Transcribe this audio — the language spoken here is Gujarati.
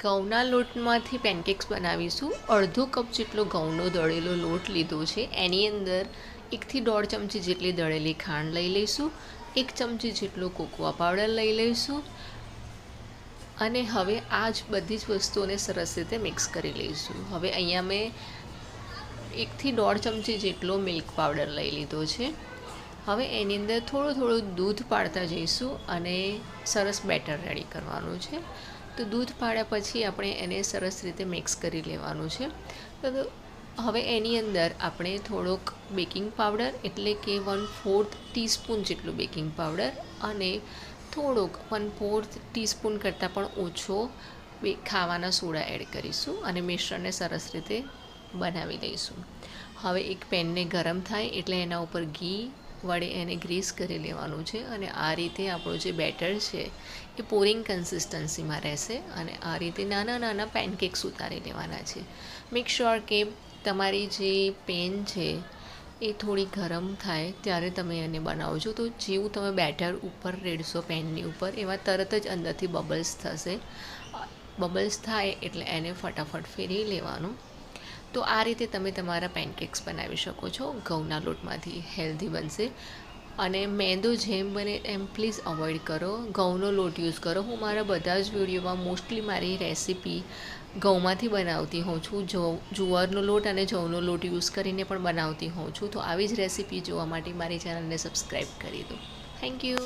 ઘઉંના લોટમાંથી પેનકેક્સ બનાવીશું. અડધો કપ જેટલો ઘઉંનો દળેલો લોટ લીધો છે. એની અંદર એકથી દોઢ ચમચી જેટલી દળેલી ખાંડ લઈ લઈશું. એક ચમચી જેટલો કોકોઆ પાવડર લઈ લઈશું. અને હવે આ જ બધી જ વસ્તુઓને સરસ રીતે મિક્સ કરી લઈશું. હવે અહીંયા મેં એકથી દોઢ ચમચી જેટલો મિલ્ક પાવડર લઈ લીધો છે. હવે એની અંદર થોડું થોડું દૂધ પાડતા જઈશું અને સરસ બેટર રેડી કરવાનું છે. તો દૂધ પાડ્યા પછી આપણે એને સરસ રીતે મિક્સ કરી લેવાનું છે. તો હવે એની અંદર આપણે થોડોક બેકિંગ પાવડર એટલે કે વન ફોર્થ ટીસ્પૂન જેટલું બેકિંગ પાવડર અને થોડોક વન ફોર્થ ટીસ્પૂન કરતાં પણ ઓછો બે ખાવાના સોડા એડ કરીશું અને મિશ્રણને સરસ રીતે બનાવી લઈશું. હવે એક પેનને ગરમ થાય એટલે એના ઉપર ઘી વડે એને ગ્રીસ કરી લેવાનું છે અને આ રીતે આપણું જે બેટર છે એ પોરિંગ કન્સિસ્ટન્સીમાં રહેશે અને આ રીતે નાના નાના પેનકેક્સ ઉતારી લેવાના છે. મેક શ્યોર કે તમારી જે પેન છે એ થોડી ગરમ થાય ત્યારે તમે એને બનાવજો. તો જેવું તમે બેટર ઉપર રેડશો પેનની ઉપર, એમાં તરત જ અંદરથી બબલ્સ થશે. બબલ્સ થાય એટલે એને ફટાફટ ફેરવી લેવાનું. તો આ રીતે તમે તમારા પેનકેક્સ બનાવી શકો છો. ઘઉંના લોટમાંથી હેલ્ધી બનશે. અને મેંદો જેમ બને એમ પ્લીઝ અવોઇડ કરો. ઘઉંનો લોટ યુઝ કરો. હું મારા બધા જ વિડીયોમાં મોસ્ટલી મારી રેસીપી ઘઉંમાંથી બનાવતી હોઉં છું. જુવારનો લોટ અને જવનો લોટ યુઝ કરીને પણ બનાવતી હોઉં છું. તો આવી જ રેસીપી જોવા માટે મારી ચેનલને સબસ્ક્રાઈબ કરી દો. Thank you